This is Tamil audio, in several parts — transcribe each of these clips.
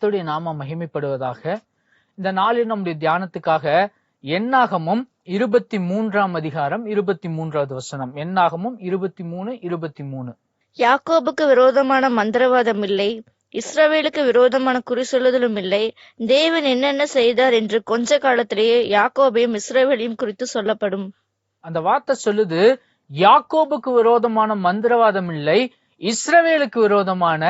கர்த்தருடைய நாம மகிமைப்படுவதாக இந்த நாளில் நம்முடைய தியானத்துக்காக எண்ணாகமும் இருபத்தி மூன்றாம் அதிகாரம் இருபத்தி மூன்றாவது வசனம். எண்ணாகமும் இருபத்தி மூணு இருபத்தி மூணு யாக்கோபுக்கு விரோதமான மந்திரவாதம் இல்லை இஸ்ரவேலுக்கு விரோதமான குறி சொல்லுதலும் இல்லை தேவன் என்னென்ன செய்தார் என்று கொஞ்ச காலத்திலேயே யாக்கோபையும் இஸ்ரவேலையும் குறித்து சொல்லப்படும். அந்த வார்த்தை சொல்லுது யாக்கோபுக்கு விரோதமான மந்திரவாதம் இல்லை இஸ்ரவேலுக்கு விரோதமான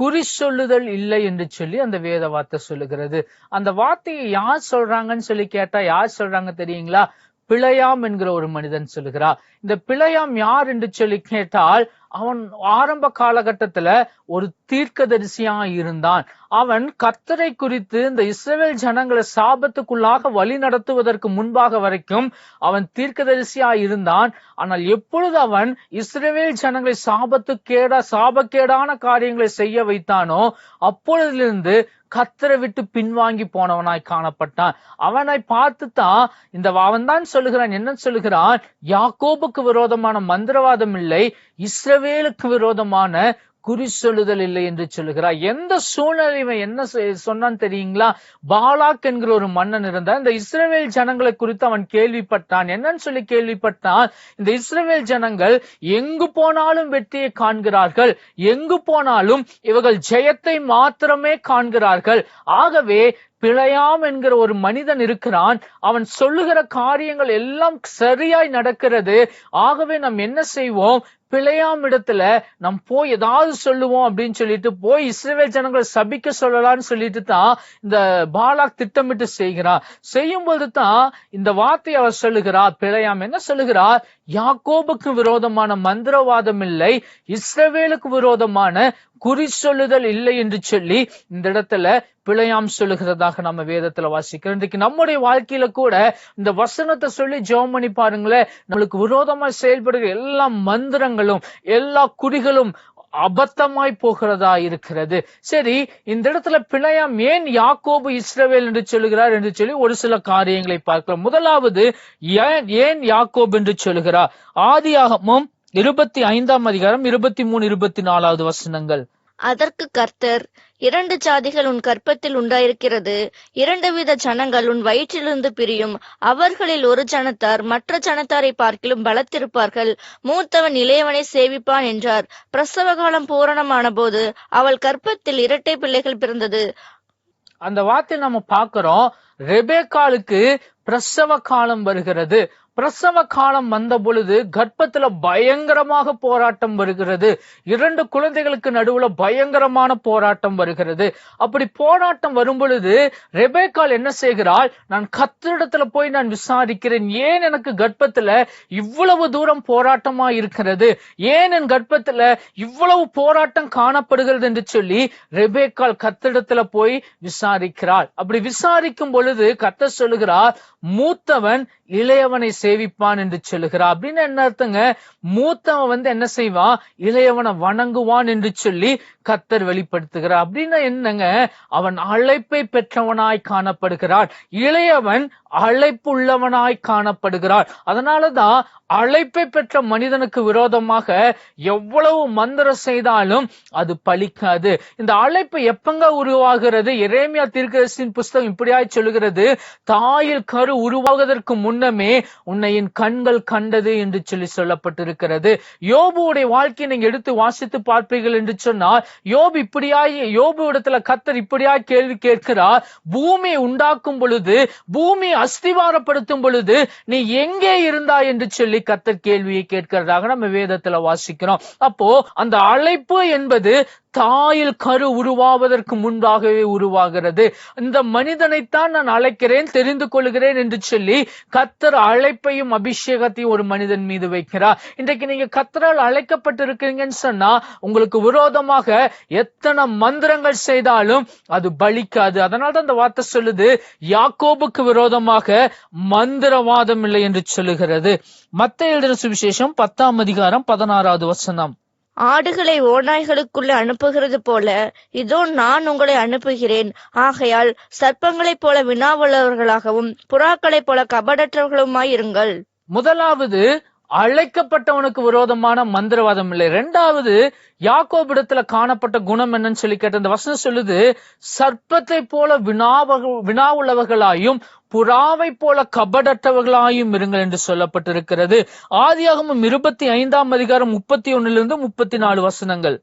குறி சொல்லுதல் இல்லை என்று சொல்லி அந்த வேத வார்த்தை சொல்லுகிறது. அந்த வார்த்தையை யார் சொல்றாங்கன்னு சொல்லி கேட்டா யார் சொல்றாங்க தெரியுங்களா? பிழையாம் என்கிற ஒரு மனிதன் சொல்லுகிறார். இந்த பிழையாம் யார் என்று சொல்லி கேட்டால் அவன் ஆரம்ப காலகட்டத்துல ஒரு தீர்க்கதரிசியா இருந்தான். அவன் கர்த்தரை குறித்து இந்த இஸ்ரேல் ஜனங்களை சாபத்துக்குள்ளாக வழி நடத்துவதற்கு முன்பாக வரைக்கும் அவன் தீர்க்கதரிசியா இருந்தான். ஆனால் எப்பொழுது அவன் இஸ்ரேல் ஜனங்களை சாபத்துக்கேடா சாபக்கேடான காரியங்களை செய்ய வைத்தானோ அப்பொழுதிலிருந்து கத்தரை விட்டு பின்வாங்கி போனவனாய் காணப்பட்டான். அவனை பார்த்து தான் இந்த அவன் தான் சொல்லுகிறான் என்ன சொல்லுகிறான் யாக்கோபுக்கு விரோதமான மந்திரவாதம் இல்லை இஸ்ரேல் இஸ்ரவேலுக்கு விரோதமான குறி சொல்லுதல் இல்லை என்று சொல்லுகிறார். எந்த சூழ்நிலை என்ன சொன்னான்னு தெரியுங்களா? பாலாக் என்கிற ஒரு மன்னன் இருந்தான். இந்த இஸ்ரேவேல் ஜனங்களை குறித்து அவன் கேள்விப்பட்டான். என்னன்னு சொல்லி கேள்விப்பட்டான் இந்த இஸ்ரேவேல் ஜனங்கள் எங்கு போனாலும் வெற்றியை காண்கிறார்கள். எங்கு போனாலும் இவர்கள் ஜெயத்தை மாத்திரமே காண்கிறார்கள். ஆகவே பிழையாம் என்கிற ஒரு மனிதன் இருக்கிறான். அவன் சொல்லுகிற காரியங்கள் எல்லாம் சரியாய் நடக்கிறது. ஆகவே நாம் என்ன செய்வோம்? பிழையாம் இடத்துல நம் போய் ஏதாவது சொல்லுவோம் அப்படின்னு சொல்லிட்டு போய் இஸ்ரேல் ஜனங்கள் சபிக்க சொல்லலாம்னு சொல்லிட்டு தான் இந்த பாலாக் திட்டமிட்டு செய்கிறார். செய்யும்போது தான் இந்த வார்த்தையை அவர் சொல்லுகிறார். பிழையாம் என்ன சொல்லுகிறார்? யாக்கோபுக்கு விரோதமான மந்திரவாதம் இல்லை இஸ்ரவேலுக்கு விரோதமான குறி சொல்லுதல் இல்லை என்று சொல்லி இந்த இடத்துல பிழையாம் சொல்லுகிறதாக நம்ம வேதத்துல வாசிக்கிறோம். இன்றைக்கு நம்முடைய வாழ்க்கையில கூட இந்த வசனத்தை சொல்லி ஜெபம் பண்ணி பாருங்களேன். நம்மளுக்கு விரோதமா செயல்படுகிற எல்லா மந்திரங்களும் எல்லா குறிகளும் அபத்தமாய் போகிறதா இருக்கிறது. சரி இந்த இடத்துல பிழையாம் ஏன் யாக்கோபு இஸ்ரவேல் என்று சொல்லுகிறார் என்று சொல்லி ஒரு சில காரியங்களை பார்க்கலாம். முதலாவது ஏன் ஏன் யாக்கோபு என்று சொல்லுகிறார்? ஆதியாகமும் இருபத்தி ஐந்தாம் அதிகாரம் இருபத்தி மூணு இருபத்தி நாலாவது வசனங்கள். அதற்கு கர்த்தர் இரண்டு ஜாதிகள் உன் கற்பத்தில் உண்டாயிருக்கிறது இரண்டு வித ஜனங்கள் உன் வயிற்றிலிருந்து பிரியும். அவர்களில் ஒரு ஜனத்தார் மற்ற ஜனத்தாரை பார்க்கிலும் பலத்திருப்பார்கள். மூத்தவன் இளையவனை சேவிப்பான் என்றார். பிரசவ காலம் பூரணமான போது அவள் கற்பத்தில் இரட்டை பிள்ளைகள் பிறந்தது. அந்த வார்த்தை நம்ம பார்க்கிறோம். ரெபேக்காலுக்கு பிரசவ காலம் வருகிறது. பிரசவ காலம் வந்த பொழுது கர்ப்பத்துல பயங்கரமாக போராட்டம் வருகிறது. இரண்டு குழந்தைகளுக்கு நடுவுல பயங்கரமான போராட்டம் வருகிறது. அப்படி போராட்டம் வரும் பொழுது ரெபேக்கால் என்ன செய்கிறாள்? நான் கத்திரிடத்துல போய் நான் விசாரிக்கிறேன். ஏன் எனக்கு கர்ப்பத்துல இவ்வளவு தூரம் போராட்டமா இருக்கிறது? ஏன் என் கர்ப்பத்துல இவ்வளவு போராட்டம் காணப்படுகிறது என்று சொல்லி ரெபேக்கால் கத்திரிடத்துல போய் விசாரிக்கிறாள். அப்படி விசாரிக்கும் பொழுது கத்த சொல்லுகிறார் மூத்தவன் இளையவனை சேவிப்பான் என்று சொல்லுகிறார். அப்படின்னு என்ன அர்த்தங்க? மூத்தவன் வந்து என்ன செய்வான்? இளையவனை வணங்குவான் என்று சொல்லி கத்தர் வெளிப்படுத்துகிறார். அப்படின்னா என்னங்க? அவன் அழைப்பை பெற்றவனாய் காணப்படுகிறான். இளையவன் அழைப்புள்ளவனாய் காணப்படுகிறான். அதனாலதான் அழைப்பை பெற்ற மனிதனுக்கு விரோதமாக எவ்வளவு மந்திரம் செய்தாலும் அது பலிக்காது. இந்த அழைப்பு எப்பங்க உருவாகிறது? இரேமியா தீர்க்கதரிசின் புஸ்தகம் இப்படியாய் சொல்லுகிறது தாயில் கரு உருவாகுவதற்கு முன்னமே உன்னை என் கண்கள் கண்டது என்று சொல்லி சொல்லப்பட்டிருக்கிறது. யோபுவுடைய வாழ்க்கையை நீங்க எடுத்து வாசித்து பார்ப்பீர்கள் என்று சொன்னால் யோபு இப்படியாய் யோபு இடத்துல கத்தர் இப்படியாய் கேள்வி கேட்கிறார் பூமி உண்டாக்கும் பொழுது பூமி அஸ்திவாரப்படுத்தும் பொழுது நீ எங்கே இருந்தாய்? என்று சொல்லி கத்தர் கேள்வியை கேட்கிறதாக நம்ம வேதத்துல வாசிக்கிறோம். அப்போ அந்த அழைப்பு என்பது தாயில் கரு உருவாவதற்கு முன்பாகவே உருவாகிறது. இந்த மனிதனைத்தான் நான் அழைக்கிறேன் தெரிந்து கொள்கிறேன் என்று சொல்லி கத்தர் அழைப்பையும் அபிஷேகத்தையும் ஒரு மனிதன் மீது வைக்கிறார். இன்றைக்கு நீங்க கத்தரால் அழைக்கப்பட்டிருக்கீங்கன்னு சொன்னா உங்களுக்கு விரோதமாக எத்தனை மந்திரங்கள் செய்தாலும் அது பலிக்காது. அதனால தான் அந்த வார்த்தை சொல்லுது யாக்கோபுக்கு விரோதமாக மந்திரவாதம் இல்லை என்று சொல்லுகிறது. மத்த எழுதின சுவிசேஷம் பத்தாம் அதிகாரம் பதினாறாவது வசனம். ஆடுகளை ஓநாய்களுக்குள்ளே அனுப்புகிறது போல இதோ நான் உங்களை அனுப்புகிறேன். ஆகையால் சர்ப்பங்களைப் போல வினாவுள்ளவர்களாகவும் புறாக்களைப் போல கபடற்றவர்களுமாயிருங்கள் முதலாவது அழைக்கப்பட்டவனுக்கு விரோதமான மந்திரவாதம் இல்லை. ரெண்டாவது யாக்கோபிடத்துல காணப்பட்ட குணம் என்னன்னு சொல்லி கேட்ட இந்த வசனம் சொல்லுது சர்ப்பத்தை போல வினாவ வினா உள்ளவர்களாயும் புறாவை போல கபடற்றவர்களாயும் இருங்கள் என்று சொல்லப்பட்டிருக்கிறது. ஆதியாகமம் இருபத்தி ஐந்தாம் அதிகாரம் முப்பத்தி ஒன்னிலிருந்து முப்பத்தி நாலு வசனங்கள்.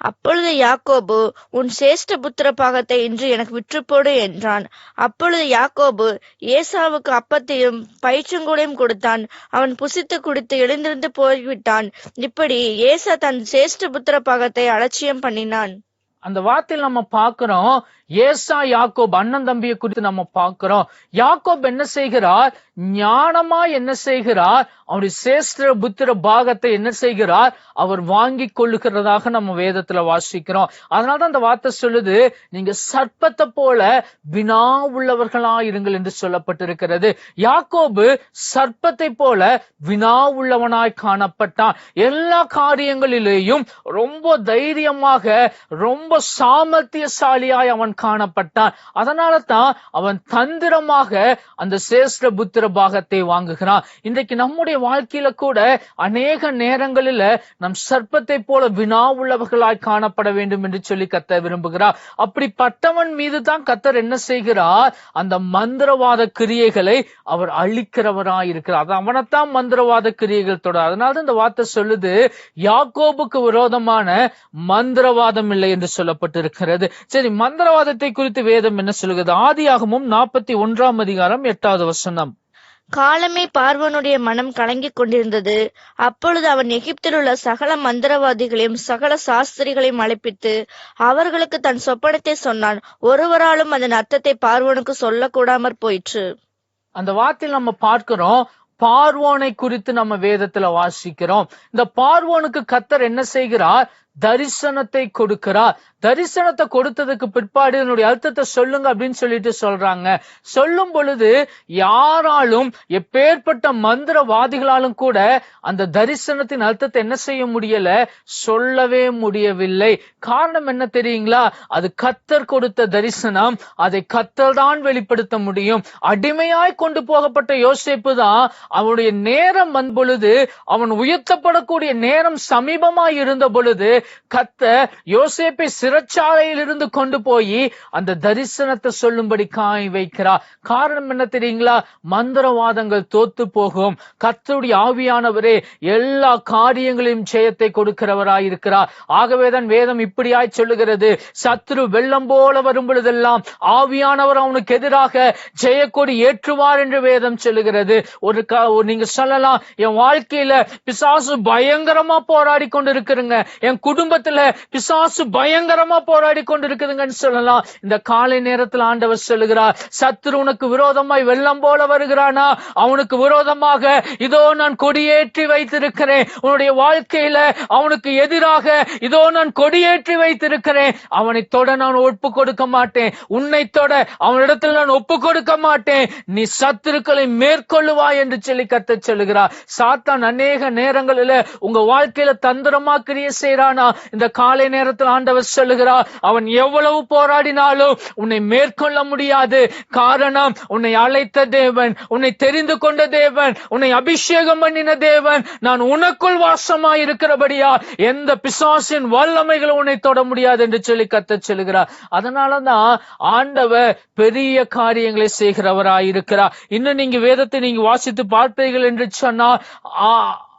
அப்பொழுது யாக்கோபு உன் சேஷ்ட புத்திர பாகத்தை இன்று எனக்கு விற்றுப்போடு என்றான். அப்பொழுது யாக்கோபு ஏசாவுக்கு அப்பத்தையும் பயிற்றங்கூடையும் கொடுத்தான். அவன் புசித்து குடித்து எழுந்திருந்து போய்விட்டான். இப்படி ஏசா தன் சேஷ்ட புத்திர பாகத்தை அலட்சியம் பண்ணினான். அந்த வார்த்தையில் நம்ம பார்க்கிறோம் ஏசா யாக்கோப் அண்ணன் தம்பியை குறித்து நம்ம பார்க்கிறோம். யாக்கோப் என்ன செய்கிறார்? ஞானமா என்ன செய்கிறார்? அவருடைய சேஸ்திர புத்திர பாகத்தை என்ன செய்கிறார்? அவர் வாங்கி கொள்ளுகிறதாக நம்ம வேதத்துல வாசிக்கிறோம். அதனால்தான் அந்த வார்த்தை சொல்லுது நீங்க சர்ப்பத்தை போல வினா உள்ளவர்களா இருங்கள் என்று சொல்லப்பட்டிருக்கிறது. யாக்கோபு சர்ப்பத்தை போல வினா உள்ளவனாய் காணப்பட்டான். எல்லா காரியங்களிலேயும் ரொம்ப தைரியமாக ரொம்ப சாமர்த்தியசாலியாய் அவன் காணப்பட்டான். அதனால தான் அவன் தந்திரமாக அந்த சேஷ்ட புத்திர பாகத்தை வாங்குகிறான். இன்றைக்கு நம்முடைய வாழ்க்கையில கூட அநேக நேரங்களில நம் சர்ப்பத்தை போல வினா உள்ளவர்களாய் காணப்பட வேண்டும் என்று சொல்லி கத்த விரும்புகிறார். அப்படிப்பட்டவன் மீது தான் கத்தர் என்ன செய்கிறார்? அந்த மந்திரவாத கிரியைகளை அவர் அழிக்கிறவராய் இருக்கிறார். அது அவனைத்தான் மந்திரவாத கிரியைகள் தொடர் அதனால இந்த வார்த்தை சொல்லுது யாக்கோபுக்கு விரோதமான மந்திரவாதம் இல்லை என்று சொல்லப்பட்டிருக்கிறது. சரி மந்திரவாத மந்திரவாதத்தை குறித்து வேதம் என்ன சொல்லுகிறது? ஆதியாகமும் நாற்பத்தி ஒன்றாம் அதிகாரம் எட்டாவது வசனம். காலமே பார்வனுடைய மனம் கலங்கிக் கொண்டிருந்தது. அப்பொழுது அவன் எகிப்தில் உள்ள சகல மந்திரவாதிகளையும் சகல சாஸ்திரிகளையும் அழைப்பித்து அவர்களுக்கு தன் சொப்பனத்தை சொன்னான். ஒருவராலும் அதன் அர்த்தத்தை பார்வனுக்கு சொல்லக்கூடாமற் போயிற்று. அந்த வார்த்தையில் நம்ம பார்க்கிறோம் பார்வோனை குறித்து நம்ம வேதத்துல வாசிக்கிறோம். இந்த பார்வோனுக்கு கத்தர் என்ன செய்கிறார்? தரிசனத்தை கொடுக்கிறார். தரிசனத்தை கொடுத்ததுக்கு பிற்பாடு என்னுடைய அர்த்தத்தை சொல்லுங்க அப்படின்னு சொல்லிட்டு சொல்றாங்க. சொல்லும் பொழுது யாராலும் எப்பேற்பட்ட மந்திரவாதிகளாலும் கூட அந்த தரிசனத்தின் அர்த்தத்தை என்ன செய்ய முடியல? சொல்லவே முடியவில்லை. காரணம் என்ன தெரியுங்களா? அது கத்தர் கொடுத்த தரிசனம். அதை கத்தர் தான் வெளிப்படுத்த முடியும். அடிமையாய் கொண்டு போகப்பட்ட யோசிப்பு தான் அவனுடைய நேரம் வந்த பொழுது அவன் உயர்த்தப்படக்கூடிய நேரம் சமீபமாய் இருந்த பொழுது கத்த யோசேப்பை சிறைச்சாலையில் இருந்து கொண்டு போய் அந்த தரிசனத்தை சொல்லும்படி காய் வைக்கிறார். காரணம் என்ன தெரியுங்களா? மந்திரவாதங்கள் தோத்து போகும். கத்தருடைய ஆவியானவரே எல்லா காரியங்களையும் ஜெயத்தை கொடுக்கிறவராய் இருக்கிறார் ஆகவேதான் வேதம் இப்படியாய் சொல்லுகிறது. சத்ரு வெள்ளம் போல வரும் பொழுதெல்லாம் ஆவியானவர் அவனுக்கு எதிராக ஜெயக்கொடி ஏற்றுவார் என்று வேதம் சொல்லுகிறது. ஒரு க- ஒரு நீங்க சொல்லலாம் என் வாழ்க்கையில பிசாசு பயங்கரமா போராடி கொண்டு இருக்கிறங்க என் குடும்பத்துல பிசாசு பயங்கர பயங்கரமா போராடி கொண்டிருக்குதுங்கன்னு சொல்லலாம். இந்த காலை நேரத்துல ஆண்டவர் சொல்லுகிறார் சத்துரு உனக்கு விரோதமாய் வெள்ளம் போல வருகிறானா? அவனுக்கு விரோதமாக இதோ நான் கொடியேற்றி வைத்திருக்கிறேன். உன்னுடைய வாழ்க்கையில அவனுக்கு எதிராக இதோ நான் கொடியேற்றி வைத்திருக்கிறேன். அவனை தொட நான் ஒப்பு கொடுக்க மாட்டேன். உன்னை தொட அவனிடத்தில் நான் ஒப்பு கொடுக்க மாட்டேன். நீ சத்துருக்களை மேற்கொள்ளுவாய் என்று சொல்லி கத்த சொல்லுகிறார். சாத்தான் அநேக நேரங்களில் உங்க வாழ்க்கையில தந்திரமா கிரிய செய்யறானா இந்த காலை நேரத்தில் ஆண்டவர் சொல்ல சொல்லுகிறார் அவன் எவ்வளவு போராடினாலும் உன்னை மேற்கொள்ள முடியாது. காரணம் உன்னை அழைத்த தேவன் உன்னை தெரிந்து கொண்ட தேவன் உன்னை அபிஷேகம் பண்ணின தேவன். நான் உனக்குள் வாசமாய் இருக்கிறபடியா எந்த பிசாசின் வல்லமைகள் உன்னை தொட முடியாது என்று சொல்லி கத்த சொல்லுகிறார். அதனாலதான் ஆண்டவர் பெரிய காரியங்களை செய்கிறவராய் இருக்கிறார் இன்னும் நீங்க வேதத்தை நீங்க வாசித்து பார்ப்பீர்கள் என்று சொன்னால்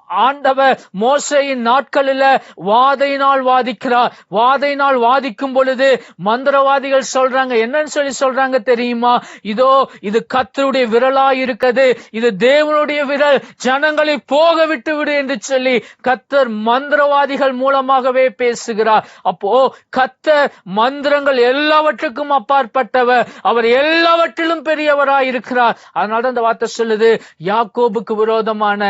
ஆண்டவர் மோசையின் நாட்களில வாதையினால் வாதிக்கிறார். வாதையினால் வாதிக்கும் பொழுது மந்திரவாதிகள் சொல்றாங்க என்னன்னு சொல்லி சொல்றாங்க தெரியுமா? இதோ இது கத்தருடைய விரலா இருக்குது இது தேவனுடைய விரல். ஜனங்களை போக விட்டு விடு என்று சொல்லி கத்தர் மந்திரவாதிகள் மூலமாகவே பேசுகிறார். அப்போ கத்தர் மந்திரங்கள் எல்லாவற்றுக்கும் அப்பாற்பட்டவர். அவர் எல்லாவற்றிலும் பெரியவராய் இருக்கிறார் அதனால அந்த வார்த்தை சொல்லுது யாக்கோபுக்கு விரோதமான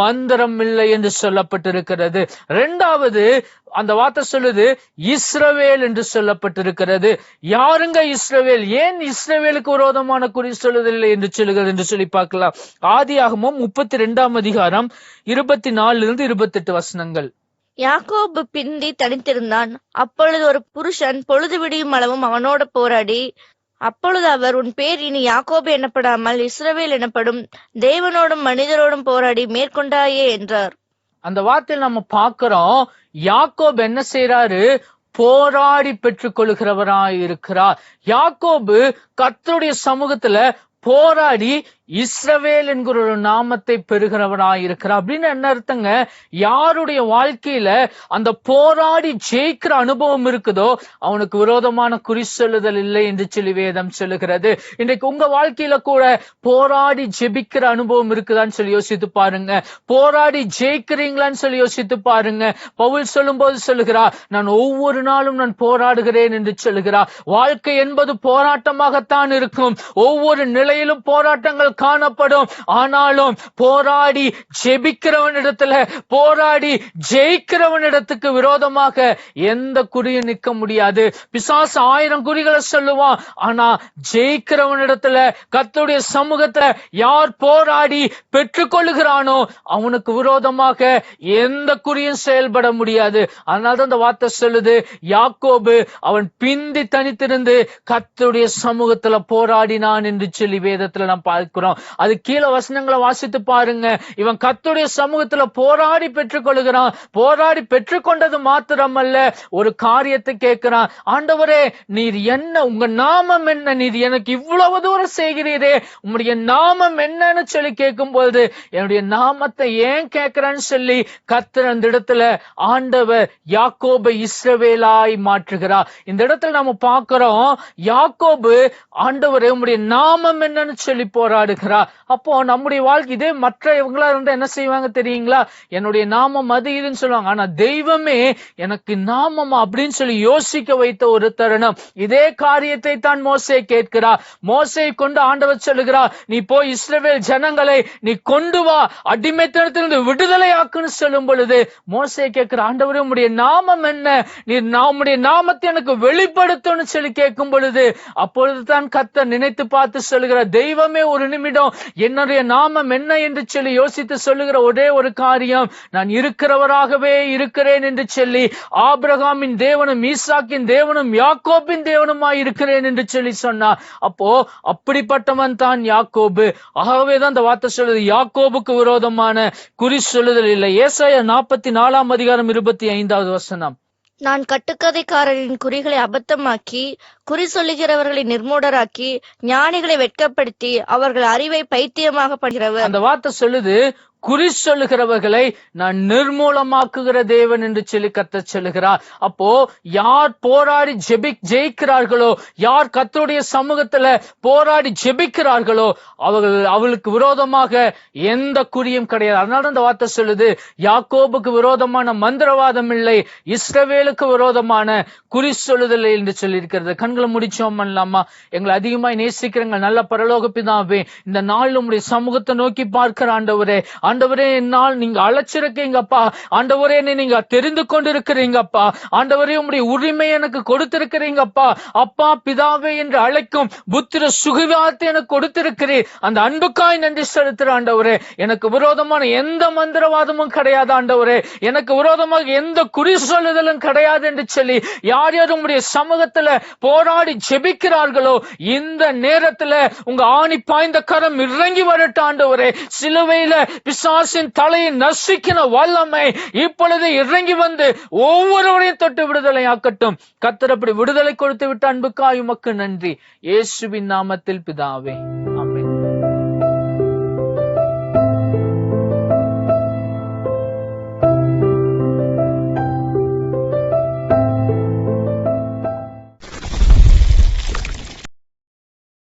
மந்திரம் இல்லை என்று சொல்லப்பட்டிருக்கிறது. இரண்டாவது அந்த வார்த்தை சொல்லுது இஸ்ரவேல் என்று சொல்லப்பட்டிருக்கிறது. யாருங்க இஸ்ரவேல்? ஏன் இஸ்ரவேலுக்கு விரோதமான குறி சொல்லுதில்லை என்று சொல்லுகிறது என்று சொல்லி பார்க்கலாம். ஆதியாகமும் முப்பத்தி ரெண்டாம் அதிகாரம் இருபத்தி நாலுல இருந்து இருபத்தி எட்டு வசனங்கள். யாக்கோபு பிந்தி தனித்திருந்தான். அப்பொழுது ஒரு புருஷன் பொழுது விடியும் அளவும் அவனோட போராடி அப்பொழுது அவர் உன் பேர் இனி யாக்கோபு எனப்படாமல் இஸ்ரவேல் எனப்படும் தேவனோடும் மனிதரோடும் போராடி மேற்கொண்டாயே என்றார். அந்த வார்த்தையில் நம்ம பாக்குறோம் யாக்கோப் என்ன செய்யறாரு போராடி பெற்றுக் கொள்கிறவராய் இருக்கிறார் யாக்கோபு கத்தருடைய சமூகத்துல போராடி இஸ்ரவேல் என்கிற ஒரு நாமத்தை பெறுகிறவனா இருக்கிறார். அப்படின்னு என்ன அர்த்தங்க? யாருடைய வாழ்க்கையில அந்த போராடி ஜெயிக்கிற அனுபவம் இருக்குதோ அவனுக்கு விரோதமான குறி சொல்லுதல் இல்லை என்று சொல்லி வேதம் சொல்லுகிறது. இன்றைக்கு உங்க வாழ்க்கையில கூட போராடி ஜெபிக்கிற அனுபவம் இருக்குதான்னு சொல்லி யோசித்து பாருங்க. போராடி ஜெயிக்கிறீங்களான்னு சொல்லி யோசித்து பாருங்க. பவுல் சொல்லும் போது சொல்லுகிறார் நான் ஒவ்வொரு நாளும் நான் போராடுகிறேன் என்று சொல்லுகிறார் வாழ்க்கை என்பது போராட்டமாகத்தான் இருக்கும். ஒவ்வொரு நிலையிலும் போராட்டங்கள் காணப்படும். ஆனாலும் போராடி ஜெபிக்கிறவனிடத்துல போராடி ஜெயிக்கிறவனிடத்துக்கு விரோதமாக எந்த குறியும் நிற்க முடியாது. பிசாசு ஆயிரம் குறிகளை சொல்லுவான். ஆனா ஜெயிக்கிறவனிடத்துல கத்துடைய சமூகத்துல யார் போராடி பெற்றுக்கொள்ளுகிறானோ அவனுக்கு விரோதமாக எந்த குறியும் செயல்பட முடியாது. அதனால்தான் இந்த வார்த்தை சொல்லுது யாக்கோபு அவன் பிந்தி தனித்திருந்து கத்துடைய சமூகத்துல போராடினான் என்று சொல்லி வேதத்துல நாம் பார்க்கிறோம். அது கீழே வசனங்களை வாசித்து பாருங்க. இவன் கத்துடைய சமூகத்துல போராடி பெற்றுக்கொள்கிறான் போராடி பெற்றுக்கொண்டது மாத்திரமல்ல ஒரு காரியத்தை கேட்கிறான். ஆண்டவரே நீர் என்ன உங்க நாமம் என்ன? நீர் எனக்கு இவ்வளவு தூரம் செய்கிறீரே. உங்களுடைய நாமம் என்னன்னு சொல்லி கேட்கும் பொழுது என்னுடைய நாமத்தை ஏன் கேட்கிறேன்னு சொல்லி கத்துற அந்த இடத்துல ஆண்டவர் யாக்கோபை இஸ்ரவேலாய் மாற்றுகிறார். இந்த இடத்துல நம்ம பார்க்கிறோம் யாக்கோபு ஆண்டவர் உங்களுடைய நாமம் என்னன்னு சொல்லி போராடு போராடுகிறார் அப்போ நம்முடைய வாழ்க்கை இதே மற்ற இவங்களா இருந்தா என்ன செய்வாங்க தெரியுங்களா? என்னுடைய நாமம் அது இதுன்னு சொல்லுவாங்க. ஆனா தெய்வமே எனக்கு நாமம் அப்படின்னு சொல்லி யோசிக்க வைத்த ஒரு தருணம். இதே காரியத்தை தான் மோசையை கேட்கிறார் மோசை கொண்டு ஆண்டவர் சொல்லுகிறார் நீ போய் இஸ்ரவேல் ஜனங்களை நீ கொண்டு வா. அடிமைத்தனத்திலிருந்து விடுதலை ஆக்குன்னு சொல்லும் பொழுது மோசே கேட்கிற ஆண்டவரே உடைய நாமம் என்ன? நீ நம்முடைய நாமத்தை எனக்கு வெளிப்படுத்தும்னு சொல்லி கேட்கும் பொழுது அப்பொழுது தான் கத்த நினைத்து பார்த்து சொல்லுகிற தெய்வமே ஒரு நிமிடம் என்னுடைய நாமம் என்ன என்று சொல்லி யோசித்து சொல்லுகிற ஒரே ஒரு காரியம் நான் இருக்கிறவராகவே இருக்கிறேன் என்று சொல்லி ஆபிரகாமின் தேவனும் ஈசாக்கின் தேவனும் யாக்கோபின் தேவனுமாய் இருக்கிறேன் என்று சொல்லி சொன்னார் அப்போ அப்படிப்பட்டவன் தான் யாக்கோபு. ஆகவேதான் அந்த வார்த்தை சொல்லுது யாக்கோபுக்கு விரோதமான குறி சொல்லுதல் இல்லை. ஏசாய நாற்பத்தி நாலாம் அதிகாரம் இருபத்தி ஐந்தாவது வசனம். நான் கட்டுக்கதைக்காரரின் குறிகளை அபத்தமாக்கி குறி சொல்லுகிறவர்களை நிர்மூடராக்கி ஞானிகளை வெட்கப்படுத்தி அவர்கள் அறிவை பைத்தியமாக படுகிறவர் அந்த வார்த்தை சொல்லுது குறி சொல்லுகிறவர்களை நான் நிர்மூலமாக்குகிற தேவன் என்று சொல்லி கத்த சொல்லுகிறார். அப்போ யார் போராடி ஜெபிக் ஜெயிக்கிறார்களோ யார் கத்தருடைய சமூகத்துல போராடி ஜெபிக்கிறார்களோ அவர்கள் அவளுக்கு விரோதமாக எந்த குறியும் கிடையாது. அதனால அந்த வார்த்தை சொல்லுது யாக்கோபுக்கு விரோதமான மந்திரவாதம் இல்லை இஸ்ரவேலுக்கு விரோதமான குறி சொல்லுதல் என்று சொல்லி இருக்கிறது கண் கண்களை முடிச்சோம் பண்ணலாமா எங்களை அதிகமாய் நேசிக்கிறங்க நல்ல பரலோக பிதாவே இந்த நாள் உங்களுடைய சமூகத்தை நோக்கி பார்க்கிற ஆண்டவரே ஆண்டவரே என்னால் நீங்க அழைச்சிருக்கீங்கப்பா. ஆண்டவரே நீங்க தெரிந்து கொண்டிருக்கிறீங்கப்பா. ஆண்டவரே உங்களுடைய உரிமை எனக்கு கொடுத்திருக்கிறீங்கப்பா. அப்பா பிதாவே என்று அழைக்கும் புத்திர சுகிவாத்தை எனக்கு கொடுத்திருக்கிறீர். அந்த அன்புக்காய் நன்றி செலுத்துற ஆண்டவரே எனக்கு விரோதமான எந்த மந்திரவாதமும் கிடையாது ஆண்டவரே. எனக்கு விரோதமாக எந்த குறி சொல்லுதலும் கிடையாது என்று சொல்லி யார் யார் உங்களுடைய சமூகத்துல போராடி ஜெபிக்கிறார்களோ? இந்த நேரத்துல உங்க ஆணி பாய்ந்த கரம் இறங்கி வரட்டும் ஆண்டவரே. சிலுவையில பிசாசின் தலையை நசுக்கின வல்லமை இப்பொழுது இறங்கி வந்து ஒவ்வொருவரையும் தொட்டு விடுதலை ஆக்கட்டும் கத்தர் அப்படி விடுதலை கொடுத்து விட்ட அன்புக்காய் உமக்கு நன்றி. இயேசுவின் நாமத்தில் பிதாவே.